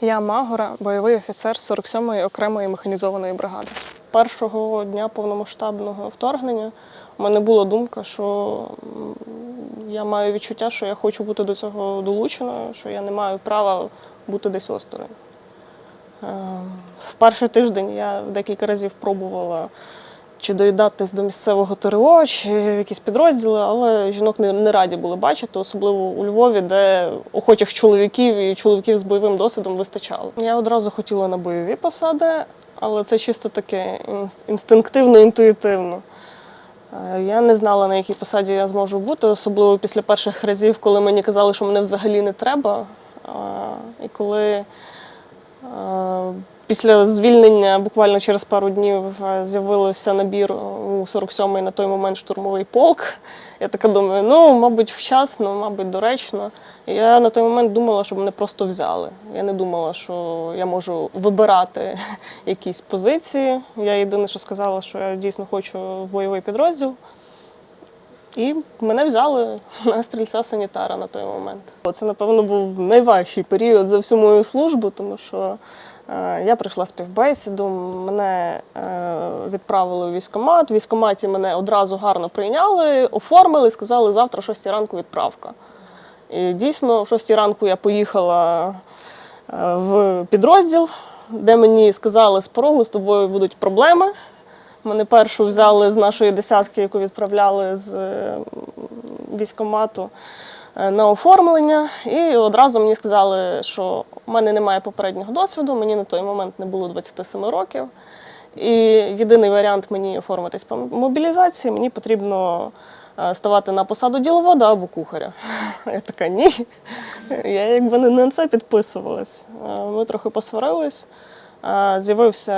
Я Магора, бойовий офіцер 47-ї окремої механізованої бригади. Першого дня повномасштабного вторгнення у мене була думка, що я маю відчуття, що я хочу бути до цього долученою, що я не маю права бути десь осторонь. Е, В перший тиждень я декілька разів пробувала чи доїдатись до місцевого ТРО, чи якісь підрозділи, але жінок не, не раді були бачити, особливо у Львові, де охочих чоловіків і чоловіків з бойовим досвідом вистачало. Я одразу хотіла на бойові посади, але це чисто таке інстинктивно, інтуїтивно. Е, Я не знала, на якій посаді я зможу бути, особливо після перших разів, коли мені казали, що мене взагалі не треба. Е, І коли е, після звільнення буквально через пару днів е, з'явився набір у 47-й на той момент штурмовий полк. Я така думаю, ну, мабуть, вчасно, мабуть, доречно. Я на той момент думала, що мене просто взяли. Я не думала, що я можу вибирати якісь позиції. Я єдине, що сказала, що я дійсно хочу в бойовий підрозділ. І мене взяли на стрільця санітара на той момент. Це, напевно, був найважчий період за всю мою службу, тому що е, я прийшла співбесіду, мене е, відправили у військкомат. В військкоматі мене одразу гарно прийняли, оформили, сказали, завтра о 6 ранку відправка. І дійсно, о 6 ранку я поїхала е, в підрозділ, де мені сказали з порогу, з тобою будуть проблеми. Мене першу взяли з нашої десятки, яку відправляли з е, військкомату е, на оформлення. І одразу мені сказали, що в мене немає попереднього досвіду, мені на той момент не було 27 років. І єдиний варіант мені оформитись по мобілізації, мені потрібно е, ставати на посаду діловода або кухаря. Я така ні. Я якби не на це підписувалась. Е, Ми трохи посварились. Е, З'явився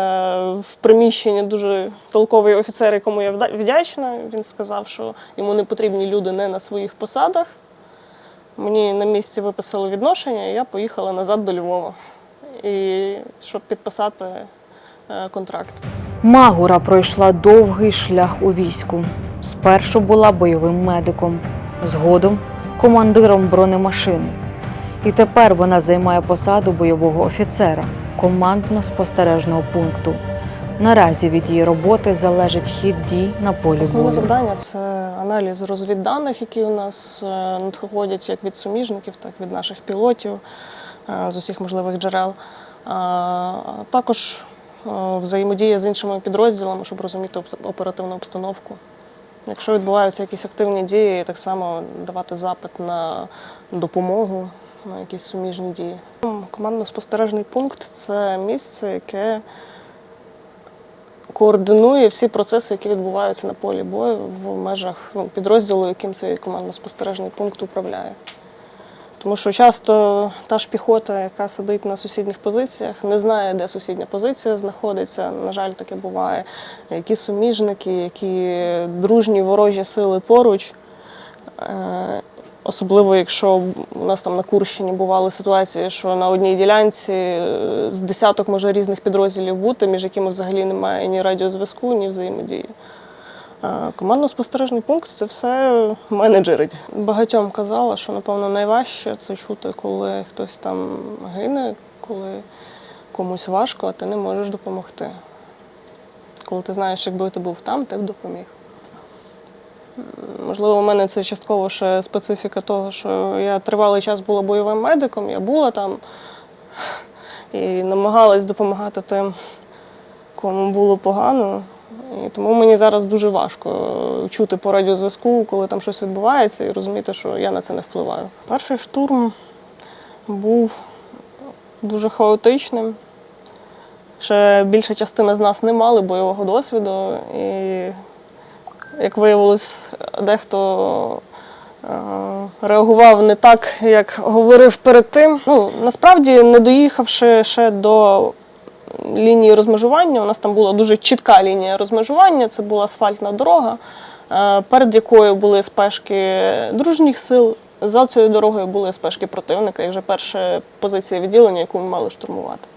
в приміщенні дуже толковий офіцер, якому я вдячна. Він сказав, що йому не потрібні люди не на своїх посадах. Мені на місці виписали відношення, і я поїхала назад до Львова, і, щоб підписати е, контракт. Магура пройшла довгий шлях у війську. Спершу була бойовим медиком, згодом командиром бронемашини. І тепер вона займає посаду бойового офіцера командно-спостережного пункту. Наразі від її роботи залежить хід дій на полі Основне завдання це аналіз розвідданих, які у нас е, надходять як від суміжників, так і від наших пілотів е, з усіх можливих джерел. А також е, взаємодія з іншими підрозділами, щоб розуміти оперативну обстановку. Якщо відбуваються якісь активні дії, так само давати запит на допомогу, на якісь суміжні дії. Командно-спостережний пункт це місце, яке координує всі процеси, які відбуваються на полі бою в межах ну, підрозділу, яким цей командно-спостережний пункт управляє. Тому що часто та ж піхота, яка сидить на сусідніх позиціях, не знає, де сусідня позиція знаходиться. На жаль, таке буває. Які суміжники, які дружні ворожі сили поруч. Особливо, якщо у нас там на Курщині бували ситуації, що на одній ділянці е, з десяток може різних підрозділів бути, між якими взагалі немає ні радіозв'язку, ні взаємодії. Е, Командно-спостережний пункт це все менеджерить. Багатьом казала, що напевно найважче це чути, коли хтось там гине, коли комусь важко, а ти не можеш допомогти. Коли ти знаєш, якби ти був там, ти б допоміг. Можливо, у мене це частково ще специфіка того, що я тривалий час була бойовим медиком, я була там і намагалась допомагати тим, кому було погано. І тому мені зараз дуже важко чути по радіозв'язку, коли там щось відбувається, і розуміти, що я на це не впливаю. Перший штурм був дуже хаотичним. Ще більша частина з нас не мали бойового досвіду. І як виявилось, дехто е, реагував не так, як говорив перед тим. Ну, насправді, не доїхавши ще до лінії розмежування, у нас там була дуже чітка лінія розмежування, це була асфальтна дорога, е, перед якою були спешки дружніх сил. За цією дорогою були спешки противника і вже перша позиція відділення, яку ми мали штурмувати.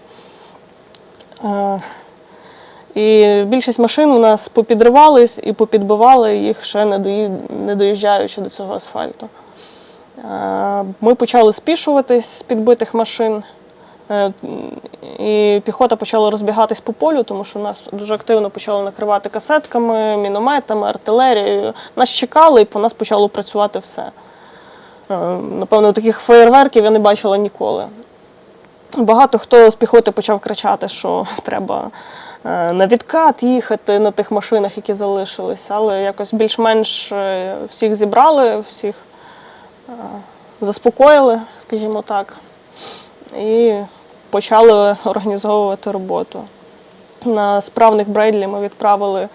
І більшість машин у нас попідривались і попідбивали їх ще не доїжджаючи до цього асфальту. Ми почали спішуватись з підбитих машин. Е, І піхота почала розбігатись по полю, тому що нас дуже активно почали накривати касетками, мінометами, артилерією. Нас чекали, і по нас почало працювати все. Е, Напевно, таких феєрверків я не бачила ніколи. Багато хто з піхоти почав кричати, що треба на відкат їхати на тих машинах, які залишились, але якось більш-менш е, всіх зібрали, всіх е, заспокоїли, скажімо так, і почали організовувати роботу. На справних Брейдлі ми відправили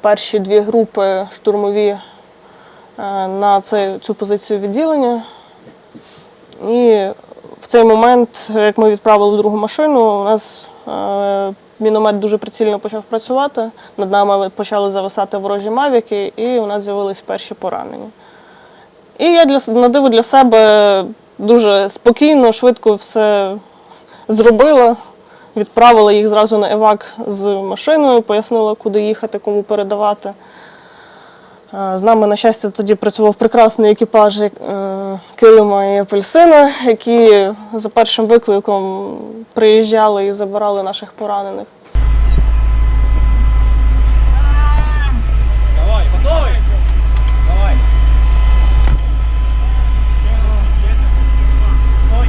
перші дві групи штурмові е, на цю позицію відділення. І в цей момент, як ми відправили другу машину, у нас е, міномет дуже прицільно почав працювати. Над нами почали зависати ворожі мавіки, і у нас з'явились перші поранення. І я для, на диво для себе дуже спокійно, швидко все зробила. Відправила їх зразу на евак з машиною, пояснила, куди їхати, кому передавати. Е, З нами, на щастя, тоді працював прекрасний екіпаж е, Килима і Апельсина, які за першим викликом приїжджали і забирали наших поранених. Давай, готовий? Давай. Стой.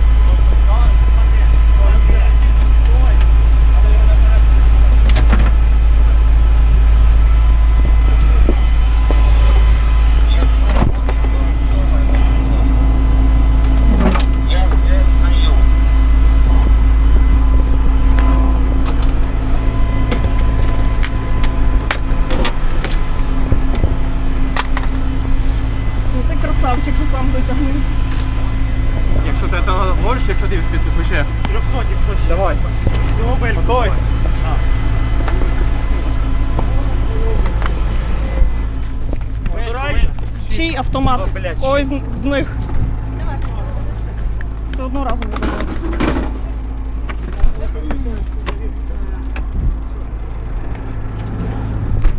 Ну, ти красавчик, що сам дотягнув. Якщо ти це можеш, якщо ти підпише. Трьохсотів хтось. Давай. Готовий? Вибирай. Чий автомат? О, блядь. Когось з, з них. Все одно разом буде.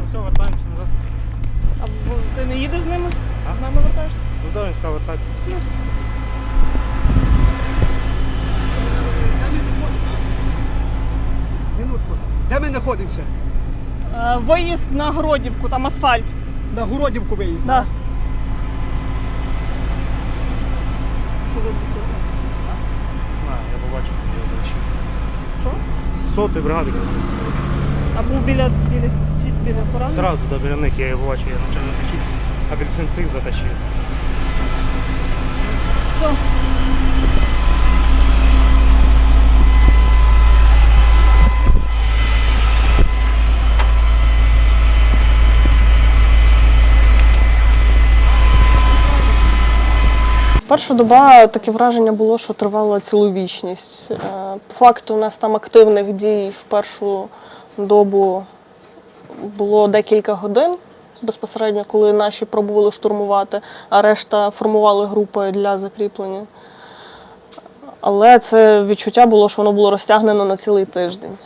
Все, вертаємося назад. А ти не їдеш з ними? З нами вертаєшся? Давай, він сказав вертатися. Минутку. Де ми знаходимося? Е, Виїзд на Гродівку, там асфальт. На Городівку виїзд. Да. Що ви це? Знаю, я побачив, я залишив. Що? Сотої бригади. А був біля біля біля поранених? Зразу до біля них я його бачив, я почав не кричити. Апельсин цих затащив. Все. Перша доба таке враження було, що тривала цілу вічність. Е, По факту, у нас там активних дій в першу добу було декілька годин безпосередньо, коли наші пробували штурмувати, а решта формували групи для закріплення. Але це відчуття було, що воно було розтягнено на цілий тиждень.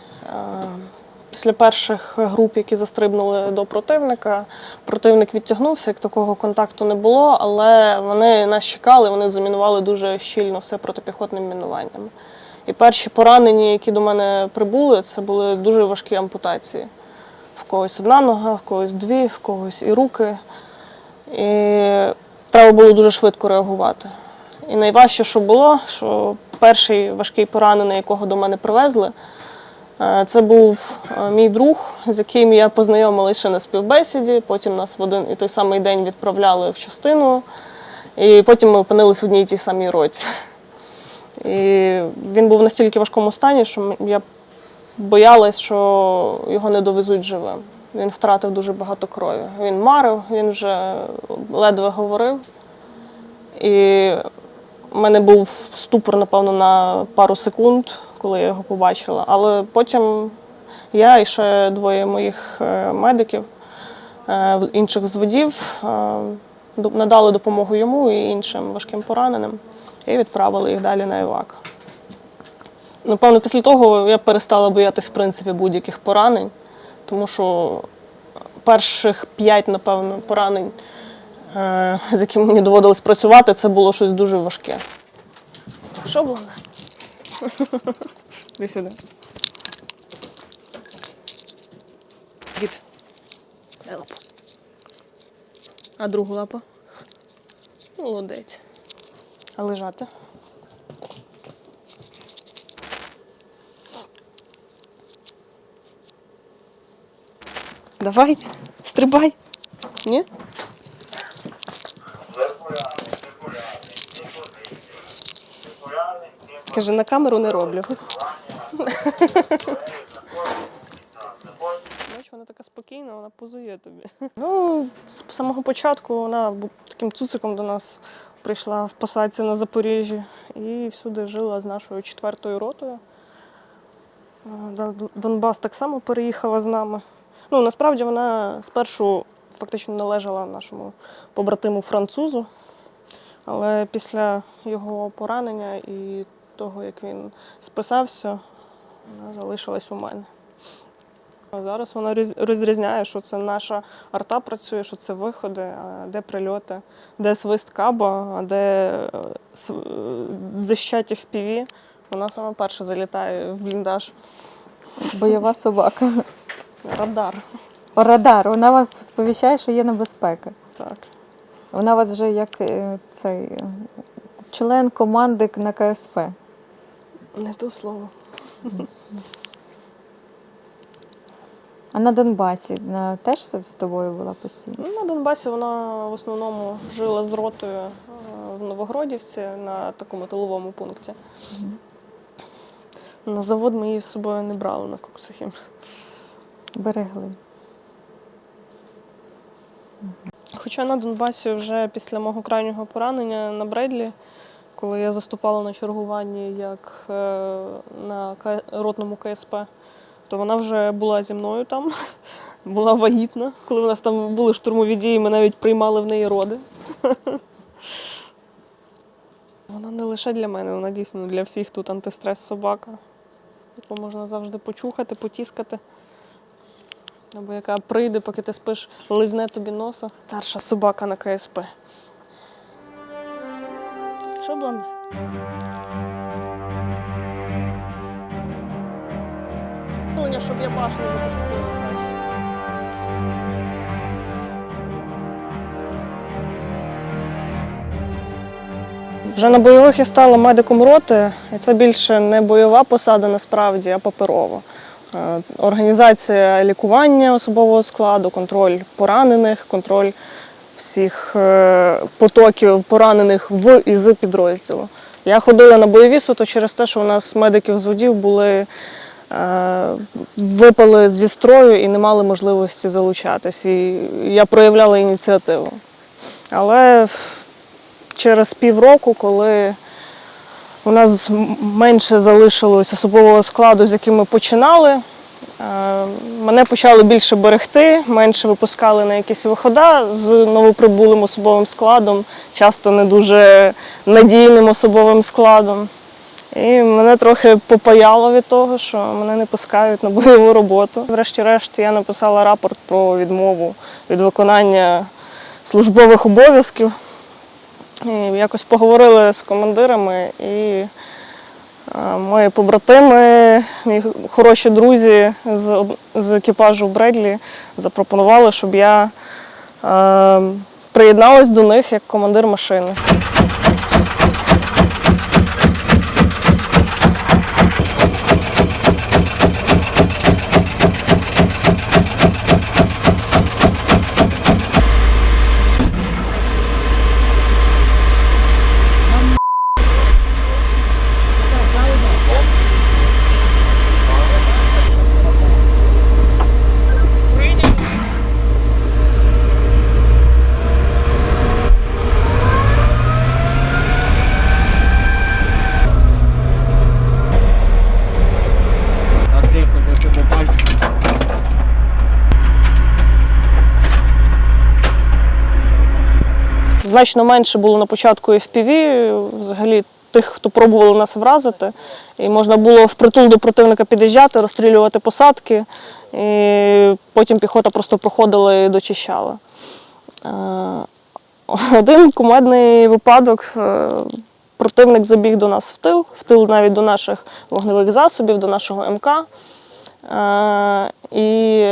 Після перших груп, які застрибнули до противника, противник відтягнувся, як такого контакту не було, але вони нас чекали, вони замінували дуже щільно все протипіхотним мінуванням. І перші поранені, які до мене прибули, це були дуже важкі ампутації. Когось одна нога, в когось дві, в когось і руки. І треба було дуже швидко реагувати. І найважче, що було, що перший важкий поранений, якого до мене привезли, е, це був е, мій друг, з яким я познайомилася ще на співбесіді. Потім нас в один і той самий день відправляли в частину, і потім ми опинилися в одній тій самій роті. І він був в настільки важкому стані, що я боялась, що його не довезуть живим. Він втратив дуже багато крові. Він марив, він вже ледве говорив. І в мене був ступор, напевно, на пару секунд, коли я його побачила. Але потім я і ще двоє моїх е, медиків, е, інших взводів, е, надали допомогу йому і іншим важким пораненим і відправили їх далі на івак. Напевно, після того я перестала боятись в принципі будь-яких поранень, тому що перших п'ять, напевно, поранень, е, з якими мені доводилось працювати, це було щось дуже важке. Що було? Іди сюди. Дід. Дай лапу. А другу лапу? Молодець. А лежати? Давай, стрибай. Ні? Каже, на камеру не роблю. Бач, вона така спокійна, вона позує тобі. Ну, з самого початку вона таким цуциком до нас прийшла в посадці на Запоріжжі і всюди жила з нашою четвертою ротою. Донбас так само переїхала з нами. Ну, насправді вона спершу фактично належала нашому побратиму французу, але після його поранення і того, як він списався, вона залишилась у мене. Зараз вона розрізняє, що це наша арта працює, що це виходи, а де прильоти, де свист каба, а де дзищаті в піві. Вона саме перша залітає в бліндаж. Бойова собака. Радар. Радар, вона вас сповіщає, що є небезпека. Так. Вона вас вже як е, цей е, член команди на КСП. Не то слово. А на Донбасі на, теж з тобою була постійно? Ну, На Донбасі вона в основному жила з ротою е, в Новогродівці на такому тиловому пункті. На завод ми її з собою не брали на Коксухім. Берегли. Хоча на Донбасі вже після мого крайнього поранення на Бредлі, коли я заступала на чергуванні як е, на ротному КСП, то вона вже була зі мною там, була вагітна. Коли у нас там були штурмові дії, ми навіть приймали в неї роди. Вона не лише для мене, вона дійсно для всіх тут антистрес собака, яку можна завжди почухати, потіскати. Або яка прийде, поки ти спиш, лизне тобі носа. Старша собака на КСП. Що, блонд? Мені, щоб я башню запустила. Вже на бойових я стала медиком роти, і це більше не бойова посада насправді, а паперова. Е, Організація лікування особового складу, контроль поранених, контроль всіх е, потоків поранених в і з підрозділу. Я ходила на бойові суто через те, що у нас медиків з водів були е, випали зі строю і не мали можливості залучатись. І я проявляла ініціативу. Але через півроку, коли у нас менше залишилось особового складу, з яким ми починали. е, Мене почали більше берегти, менше випускали на якісь вихода з новоприбулим особовим складом, часто не дуже надійним особовим складом. І мене трохи попаяло від того, що мене не пускають на бойову роботу. Врешті-решт я написала рапорт про відмову від виконання службових обов'язків. І якось поговорили з командирами, і е, мої побратими, мої хороші друзі з, з екіпажу Бредлі запропонували, щоб я е, приєдналась до них як командир машини. А тихо, бо ти попав. Значно менше було на початку FPV, взагалі тих, хто пробували нас вразити. І можна було впритул до противника під'їжджати, розстрілювати посадки, і потім піхота просто проходила і дочищала. Е, Один кумедний випадок. е, противник забіг до нас в тил, в тил навіть до наших вогневих засобів, до нашого МК. Е, і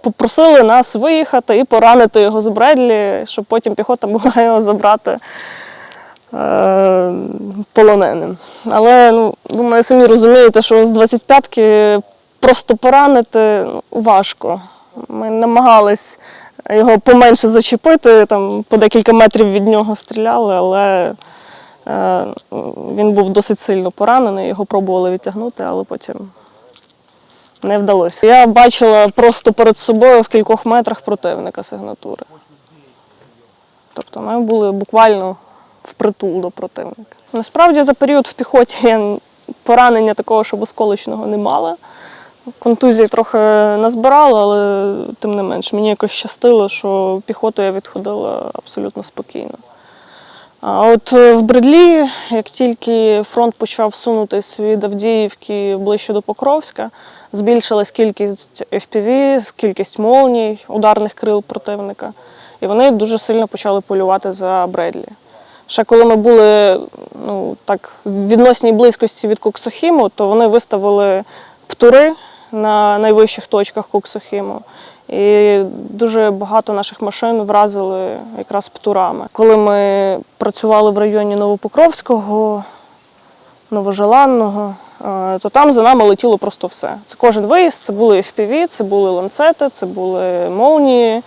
попросили нас виїхати і поранити його з Бредлі, щоб потім піхота могла його забрати е, полоненим. Але ну, думаю, самі розумієте, що з 25-ки просто поранити ну, важко. Ми намагались його поменше зачепити, там по декілька метрів від нього стріляли, але е, він був досить сильно поранений, його пробували відтягнути, але потім не вдалося. Я бачила просто перед собою в кількох метрах противника сигнатури. Тобто ми були буквально впритул до противника. Насправді за період в піхоті я поранення такого, щоб осколочного не мала. Контузії трохи назбирала, але тим не менш, мені якось щастило, що піхоту я відходила абсолютно спокійно. А от е, в Бредлі, як тільки фронт почав сунутись від Авдіївки ближче до Покровська, збільшилась кількість FPV, кількість молній, ударних крил противника. І вони дуже сильно почали полювати за Бредлі. Ще коли ми були ну, так, в відносній близькості від Коксохіму, то вони виставили птури на найвищих точках Коксохіму. І дуже багато наших машин вразили якраз птурами. Коли ми працювали в районі Новопокровського, Новожеланного, е, то там за нами летіло просто все. Це кожен виїзд, це були FPV, це були ланцети, це були молнії.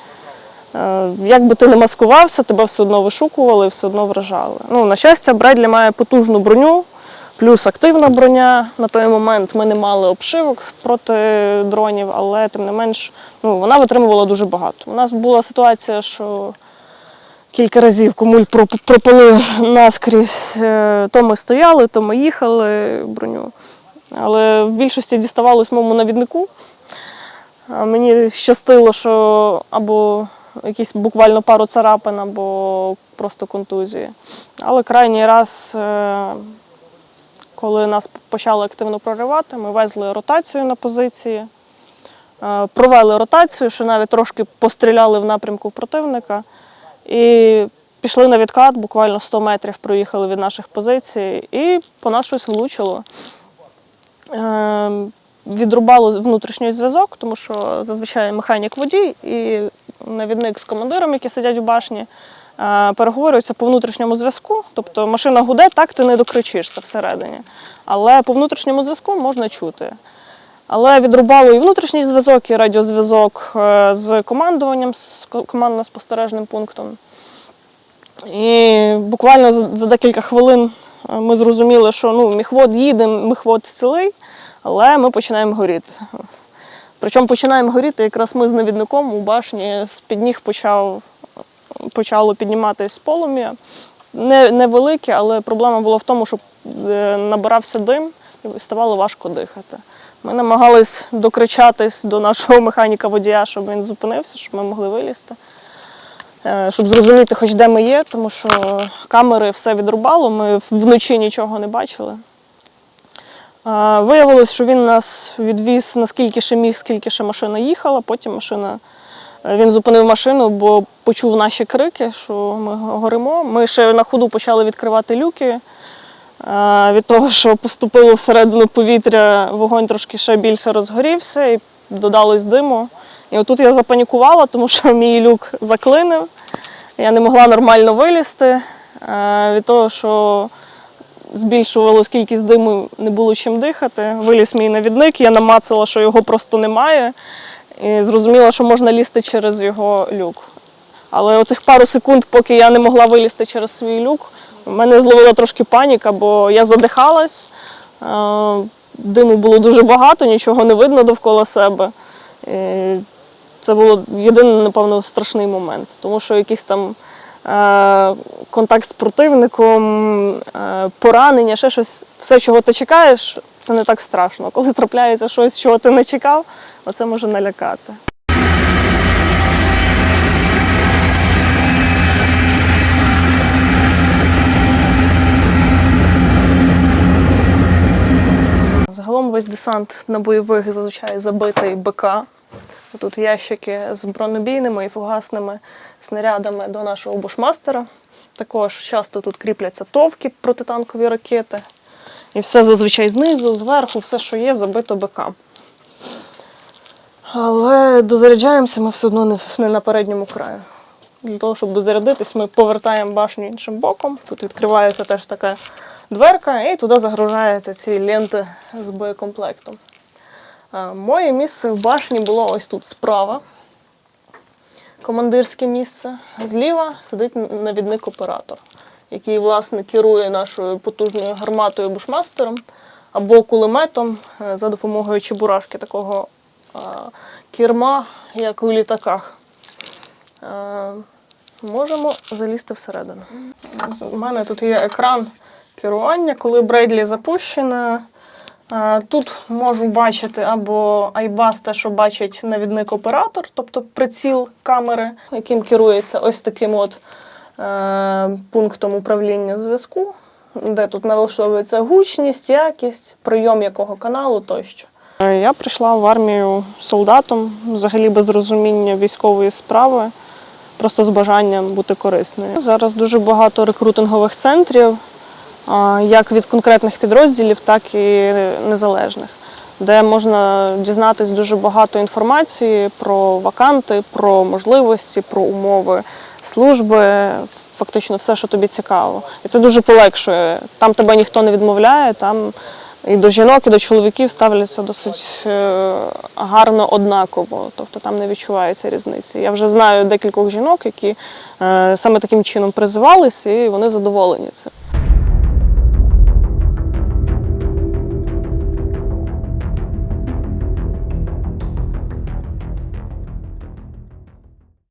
Е, Як би ти не маскувався, тебе все одно вишукували і все одно вражали. Ну, на щастя, Бредлі має потужну броню, плюс активна броня. На той момент ми не мали обшивок проти дронів, але тим не менш ну, вона витримувала дуже багато. У нас була ситуація, що кілька разів комуль проп- пропалив наскрізь. Е, То ми стояли, то ми їхали броню. Але в більшості діставалось моєму навіднику. Мені щастило, що або якісь буквально пару царапин, або просто контузії. Але крайній раз, е, коли нас почали активно проривати, ми везли ротацію на позиції, е, провели ротацію, що навіть трошки постріляли в напрямку противника. І пішли на відкат, буквально 100 метрів проїхали від наших позицій, і по нас щось влучило. Е, Відрубало внутрішній зв'язок, тому що зазвичай механік водій і навідник з командиром, які сидять у башні, переговорюються по внутрішньому зв'язку. Тобто машина гуде, так ти не докричишся всередині. Але по внутрішньому зв'язку можна чути. Але відрубало і внутрішній зв'язок, і радіозв'язок е, з командуванням, з командно-спостережним пунктом. І буквально за за декілька хвилин е, ми зрозуміли, що ну, міхвод їде, міхвод цілий, але ми починаємо горіти. Причому починаємо горіти якраз ми з навідником у башні з-під ніг почав, почало підніматись полум'я. Не, невелике, але проблема була в тому, що е, набирався дим і ставало важко дихати. Ми намагались докричатись до нашого механіка-водія, щоб він зупинився, щоб ми могли вилізти. Е, Щоб зрозуміти, хоч де ми є, тому що камери все відрубало, ми вночі нічого не бачили. Виявилось, що він нас відвіз наскільки ще міг, скільки ще машина їхала. Потім машина, він зупинив машину, бо почув наші крики, що ми горимо. Ми ще на ходу почали відкривати люки. Е, Від того, що поступило всередину повітря, вогонь трошки ще більше розгорівся і додалось диму. І отут я запанікувала, тому що мій люк заклинив. Я не могла нормально вилізти. Е, Від того, що збільшувалась кількість диму, не було чим дихати. Виліз мій навідник, я намацала, що його просто немає. І зрозуміла, що можна лізти через його люк. Але оцих пару секунд, поки я не могла вилізти через свій люк, мене зловила трошки паніка, бо я задихалась. е, Диму було дуже багато, нічого не видно довкола себе. Це було єдиний, напевно, страшний момент, тому що якийсь там е, контакт з противником, е, поранення, ще щось, все, чого ти чекаєш, це не так страшно. Коли трапляється щось, чого ти не чекав, оце може налякати. Загалом весь десант на бойових зазвичай забитий БК. Тут ящики з бронебійними і фугасними снарядами до нашого бушмастера. Також часто тут кріпляться товки протитанкові ракети. І все зазвичай знизу, зверху, все, що є, забито БК. Але дозаряджаємося ми все одно не, на передньому краю. Для того, щоб дозарядитись, ми повертаємо башню іншим боком. Тут відкривається теж така дверка, і туди загружаються ці ленти з боєкомплектом. Моє місце в башні було ось тут справа. Командирське місце. Зліва сидить навідник оператор, який, власне, керує нашою потужною гарматою бушмастером або кулеметом е, за допомогою чебурашки такого керма, як у літаках. Можемо залізти всередину. У мене тут є екран керування, коли Брейдлі запущена. Тут можу бачити або айбас, те, що бачить навідник оператор, тобто приціл камери, яким керується ось таким от е, пунктом управління зв'язку, де тут налаштовується гучність, якість, прийом якого каналу тощо. Е, Я прийшла в армію солдатом, взагалі без розуміння військової справи, просто з бажанням бути корисною. Зараз дуже багато рекрутингових центрів, як від конкретних підрозділів, так і незалежних, де можна дізнатись дуже багато інформації про ваканти, про можливості, про умови служби, фактично все, що тобі цікаво. І це дуже полегшує. Там тебе ніхто не відмовляє, там і до жінок, і до чоловіків ставляться досить е, гарно однаково, тобто там не відчувається різниці. Я вже знаю декількох жінок, які е, саме таким чином призивались, і вони задоволені цим.